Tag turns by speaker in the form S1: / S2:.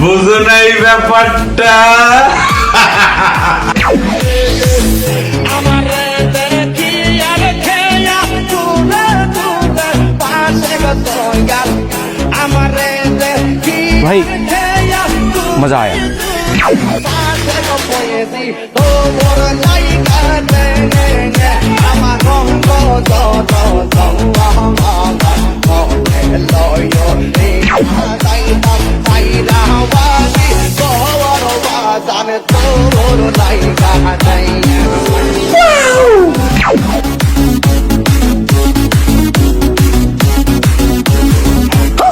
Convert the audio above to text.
S1: বুঝো না এই ব্যাপারটা।
S2: ভাই মজা আয়া।
S3: প্রাণ তোর লাইগা নাই।